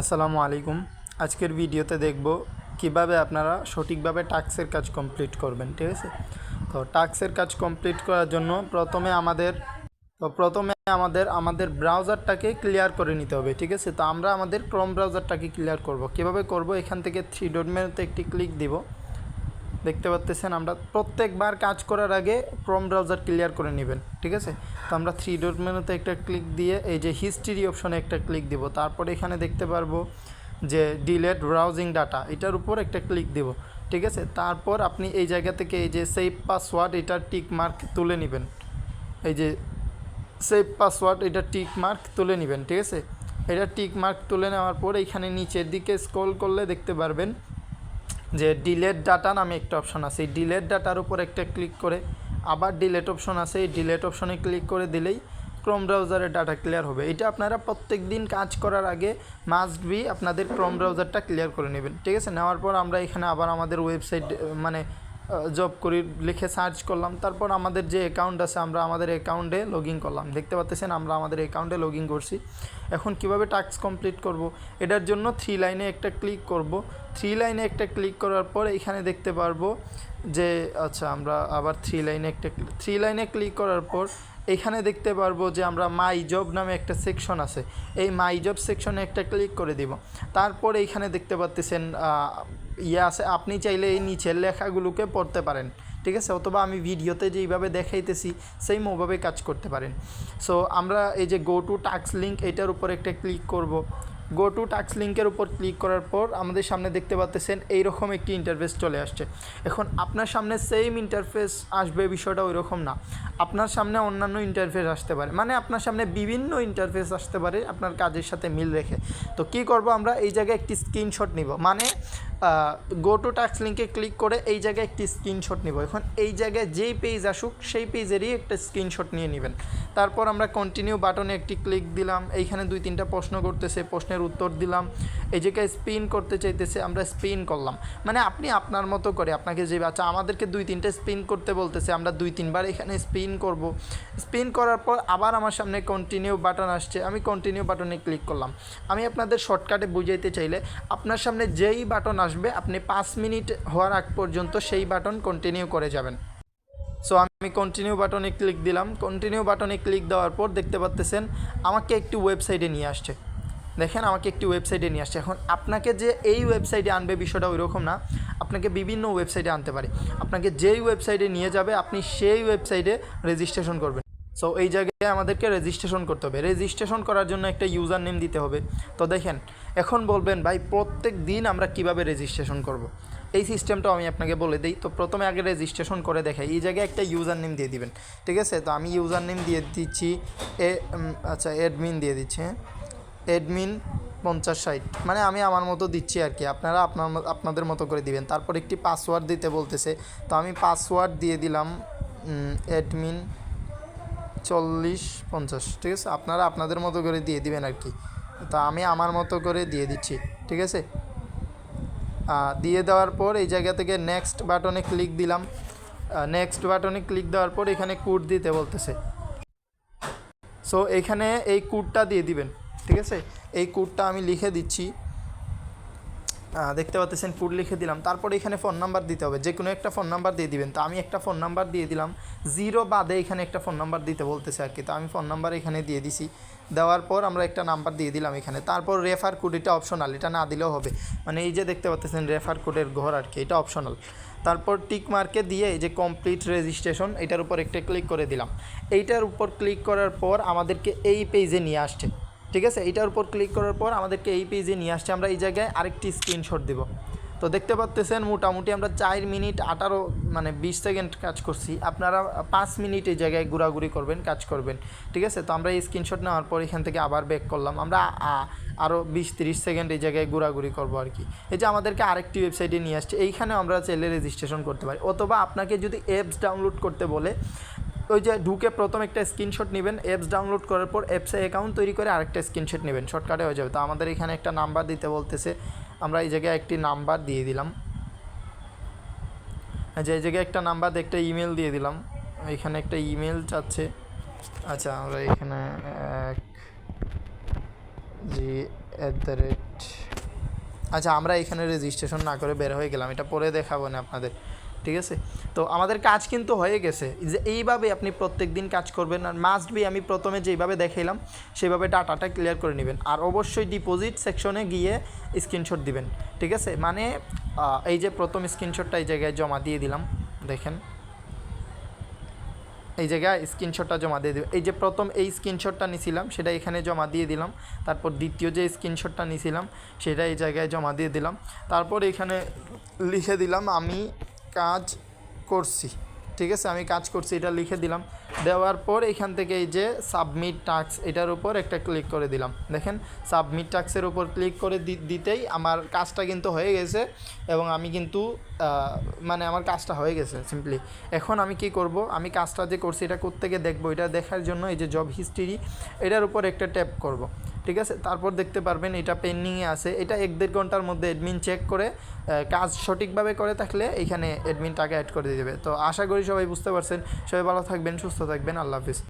আসসালামু আলাইকুম। আজকের ভিডিওতে দেখব কীভাবে আপনারা সঠিকভাবে টাস্কের কাজ কমপ্লিট করবেন, ঠিক আছে? তো টাস্কের কাজ কমপ্লিট করার জন্য প্রথমে আমাদের, তো প্রথমে আমাদের আমাদের ব্রাউজারটাকে ক্লিয়ার করে নিতে হবে, ঠিক আছে? তো আমরা আমাদের ক্রম ব্রাউজারটাকে ক্লিয়ার করব। কীভাবে করব? এখান থেকে থ্রি ডট মেনুতে একটি ক্লিক দিব। দেখতে পাচ্তেছেন আমরা প্রত্যেকবার কাজ করার আগে ক্রোম ব্রাউজার ক্লিয়ার করে নেবেন, ঠিক আছে? তো আমরা থ্রি ডট মেনুতে একটা ক্লিক দিয়ে, এই যে হিস্ট্রি অপশনে একটা ক্লিক দিব। তারপরে এখানে দেখতে পারব যে ডিলেট ব্রাউজিং ডাটা, এটার উপর একটা ক্লিক দিব, ঠিক আছে? তারপর আপনি এই জায়গা থেকে এই যে সেভ পাসওয়ার্ড এটার টিক মার্ক তুলে নেবেন। এই যে সেভ পাসওয়ার্ড, এটা টিক মার্ক তুলে নেবেন, ঠিক আছে? এটা টিক মার্ক তুলে নেওয়ার পর এখানে নিচের দিকে স্ক্রল করলে দেখতে পারবেন যে ডিলেট ডাটা নামে একটা অপশন আছে। এই ডিলেট ডাটার উপর একটা ক্লিক করে, আবার ডিলেট অপশন আছে। এই ডিলেট অপশনে ক্লিক করে দিলেই ক্রোম ব্রাউজারের ডাটা ক্লিয়ার হবে। এটা আপনারা প্রত্যেক দিন কাজ করার আগে মাস্ট বি আপনাদের ক্রোম ব্রাউজারটা ক্লিয়ার করে নেবেন। ঠিক আছে? নেওয়ার পর আমরা এখানে আবার আমাদের ওয়েবসাইট মানে জব করি, লিখে সার্চ করলাম। তারপর আমাদের যে অ্যাকাউন্ট আছে, আমরা আমাদের অ্যাকাউন্টে লগ ইন করলাম। দেখতে পাচ্ছেন, আমরা আমাদের অ্যাকাউন্টে লগ ইন করছি। এখন কীভাবে টাস্ক কমপ্লিট করব? এটার জন্য থ্রি লাইনে একটা ক্লিক করব। থ্রি লাইনে একটা ক্লিক করার পর এখানে দেখতে পারব যে আচ্ছা আমরা আবার থ্রি লাইনে একটা থ্রি লাইনে ক্লিক করার পর এখানে দেখতে পারব যে আমরা মাই জব নামে একটা সেকশন আছে। এই মাই জব সেকশনে একটা ক্লিক করে দিব। তারপর এইখানে দেখতে পাচ্তেছেন ইয়ে আছে। আপনি চাইলে এই নিচের লেখাগুলোকে পড়তে পারেন, ঠিক আছে? অথবা আমি ভিডিওতে যেইভাবে দেখাইতেছি সেই মোভাবে কাজ করতে পারেন। সো আমরা এই যে গো টু টাক্স লিঙ্ক এটার উপর একটা ক্লিক করব। গো টু টাক্স লিঙ্কের উপর ক্লিক করার পর আমাদের সামনে দেখতে পাচ্তেছেন এইরকম একটি ইন্টারফেস চলে আসছে। এখন আপনার সামনে সেম ইন্টারফেস আসবে বিষয়টা ওই রকম না। আপনার সামনে অন্যান্য ইন্টারফেস আসতে পারে। মানে আপনার সামনে বিভিন্ন ইন্টারফেস আসতে পারে আপনার কাজের সাথে মিল রেখে। তো কি করব আমরা? এই জায়গায় একটি স্ক্রিনশট নিব। মানে গো টু টাক্স লিঙ্কে ক্লিক করে এই জায়গায় একটি স্ক্রিনশট নিব। এখন এই জায়গায় যেই পেজ আসুক, সেই পেজেরই একটা স্ক্রিনশট নিয়ে নেবেন। তারপর আমরা কন্টিনিউ বাটনে একটি ক্লিক দিলাম। এইখানে দুই তিনটা প্রশ্ন করতেছে, প্রশ্নের উত্তর দিলাম। এই জায়গায় স্পিন করতে চাইতেছে, আমরা স্পিন করলাম। মানে আপনি আপনার মতো করে আপনাকে যে আচ্ছা আমাদেরকে দুই তিনটা স্পিন করতে বলতেছে, আমরা দুই তিনবার এখানে স্পিন করব। স্পিন করার পর আবার আমার সামনে কন্টিনিউ বাটন আসছে। আমি কন্টিনিউ বাটনে ক্লিক করলাম। আমি আপনাদের শর্টকাটে বুঝাইতে চাইলে আপনার সামনে যেই বাটন আসবে, আপনি পাঁচ মিনিট হওয়ার আগ পর্যন্ত সেই বাটন কন্টিনিউ করে যাবেন। সো আমি কন্টিনিউ বাটনে ক্লিক দিলাম। কন্টিনিউ বাটনে ক্লিক দেওয়ার পর দেখতে পাচ্তেছেন আমাকে একটি ওয়েবসাইটে নিয়ে আসছে। দেখেন, আমাকে একটি ওয়েবসাইটে নিয়ে আসছে। এখন আপনাকে যে এই ওয়েবসাইটে আনবে বিষয়টা ওই রকম না। আপনাকে বিভিন্ন ওয়েবসাইটে আনতে পারে। আপনাকে যেই ওয়েবসাইটে নিয়ে যাবে, আপনি সেই ওয়েবসাইটে রেজিস্ট্রেশন করবেন। সো এই জায়গায় আমাদেরকে রেজিস্ট্রেশন করতে হবে। রেজিস্ট্রেশন করার জন্য একটা ইউজার নেম দিতে হবে। তো দেখেন, এখন বলবেন, ভাই, প্রত্যেক দিন আমরা কীভাবে রেজিস্ট্রেশন করব। এই সিস্টেমটাও আমি আপনাকে বলে দিই। তো প্রথমে আগে রেজিস্ট্রেশন করে দেখাই। এই জায়গায় একটা ইউজার নেম দিয়ে দিবেন। ঠিক আছে? তো আমি ইউজার নেম দিয়ে দিচ্ছি এ আচ্ছা অ্যাডমিন দিয়ে দিচ্ছি হ্যাঁ? অ্যাডমিন পঞ্চাশ ষাট। মানে আমি আমার মতো দিচ্ছি আর কি। আপনারা আপনার আপনাদের মতো করে দিবেন। তারপর একটি পাসওয়ার্ড দিতে বলতেছে। তো আমি পাসওয়ার্ড দিয়ে দিলাম অ্যাডমিন চল্লিশ, পঞ্চাশ, ঠিক আছে? আপনারা আপনাদের মতো করে দিয়ে দিবেন আর কি। তা আমি আমার মতো করে দিয়ে দিচ্ছি, ঠিক আছে? দিয়ে দেওয়ার পর এই জায়গা থেকে নেক্সট বাটনে ক্লিক দিলাম। নেক্সট বাটনে ক্লিক দেওয়ার পর এখানে কোড দিতে বলতেছে। সো এখানে এই কোডটা দিয়ে দিবেন, ঠিক আছে? এই কোডটা আমি লিখে দিচ্ছি। দেখতে পাচ্ছেন কোড লিখে দিলাম। তারপরে এখানে ফোন নাম্বার দিতে হবে। যে কোনো একটা ফোন নাম্বার দিয়ে দিবেন। তো আমি একটা ফোন নাম্বার দিয়ে দিলাম। জিরো বাদে এখানে একটা ফোন নাম্বার দিতে বলতেছে আর কি। তো আমি ফোন নাম্বার এখানে দিয়ে দিছি। দেওয়ার পর আমরা একটা নাম্বার দিয়ে দিলাম এখানে। তারপর রেফার কোড এটা অপশনাল এটা না দিলেও হবে। মানে এই যে দেখতে পাচ্ছেন রেফার কোডের ঘর আর কি। এটা অপশনাল তারপর টিক মার্কে দিয়ে এই যে কমপ্লিট রেজিস্ট্রেশন এটার উপর একটা ক্লিক করে দিলাম। এইটার উপর ক্লিক করার পর আমাদেরকে এই পেজে নিয়ে আসছে। ঠিক আছে? এটার উপর ক্লিক করার পর আমাদেরকে এই পেজে নিয়ে আসছে। আমরা এই জায়গায় আরেকটি স্ক্রিনশট দেব। তো দেখতে পাচ্তেছেন, মোটামুটি আমরা চার মিনিট আঠারো মানে বিশ সেকেন্ড কাজ করছি। আপনারা পাঁচ মিনিট এই জায়গায় ঘোরাঘুরি করবেন, কাজ করবেন। ঠিক আছে? তো আমরা এই স্ক্রিনশট নেওয়ার পর এখান থেকে আবার ব্যাক করলাম। আমরা আরও বিশ তিরিশ সেকেন্ড এই জায়গায় ঘোরাঘুরি করব আর কি। এই যে আমাদেরকে আরেকটি ওয়েবসাইটে নিয়ে আসছে। এইখানে আমরা চাইলে রেজিস্ট্রেশন করতে পারি। অথবা আপনাকে যদি অ্যাপস ডাউনলোড করতে বলে ওই যে ঢুকে প্রথম একটা স্ক্রিনশট নেবেন অ্যাপস ডাউনলোড করার পর অ্যাপসে অ্যাকাউন্ট তৈরি করে আরেকটা স্ক্রিনশট নেবেন শর্টকাটে হয়ে যাবে। তো আমাদের এখানে একটা নাম্বার দিতে বলতেছে, আমরা এই জায়গায় একটি নাম্বার দিয়ে দিলাম। যে এই জায়গায় একটা নাম্বার একটা ইমেল দিয়ে দিলাম। এখানে একটা ইমেল চাচ্ছে আচ্ছা আমরা এখানে এক, জি অ্যাট দ্য রেট আচ্ছা আমরা এখানে রেজিস্ট্রেশন না করে বের হয়ে গেলাম, এটা পরে দেখাবো না আপনাদের। ঠিক আছে? তো আমাদের কাজ কিন্তু হয়ে গেছে। যে এইভাবে আপনি প্রত্যেক দিন কাজ করবেন আর মাস্ট বি আমি প্রথমে যেইভাবে দেখাইলাম সেইভাবে ডাটাটা ক্লিয়ার করে নেবেন। আর অবশ্যই ডিপোজিট সেকশনে গিয়ে স্ক্রিনশট দিবেন। ঠিক আছে? মানে এই যে প্রথম স্ক্রিনশটটা এই জায়গায় জমা দিয়ে দিলাম, দেখেন। এই জায়গায় স্ক্রিনশটটা জমা দিয়ে দেবে এই যে প্রথম এই স্ক্রিনশটটা নিছিলাম, সেটা এখানে জমা দিয়ে দিলাম। তারপর দ্বিতীয় যে স্ক্রিনশটটা নিছিলাম, সেটা এই জায়গায় জমা দিয়ে দিলাম। তারপর এখানে লিখে দিলাম, আমি কাজ করছি, ঠিক আছে? আমি কাজ করছি, এটা লিখে দিলাম। দেওয়ার পর এখান থেকে এই যে সাবমিট টাক্স এটার উপর একটা ক্লিক করে দিলাম। দেখেন সাবমিট টাক্সের উপর ক্লিক করে দিতেই আমার কাজটা কিন্তু হয়ে গেছে এবং আমি কিন্তু মানে আমার কাজটা হয়ে গেছে সিম্পলি এখন আমি কি করব? আমি কাজটা যে করছি, এটা কোত্থেকে দেখব? এটা দেখার জন্য এই যে জব হিস্ট্রি এটার উপর একটা ট্যাপ করব। ঠিক আছে? তারপর দেখতে পারবেন এটা পেন্ডিংয়ে আছে। এটা এক দেড় ঘণ্টার মধ্যে অ্যাডমিন চেক করে কাজ সঠিকভাবে করে থাকলে এখানে অ্যাডমিন টাকা অ্যাড করে দিয়ে দেবে। তো আশা করি সবাই বুঝতে পারছেন। সবাই ভালো থাকবেন, সুস্থ থাকবেন। আল্লাহ হাফিজ।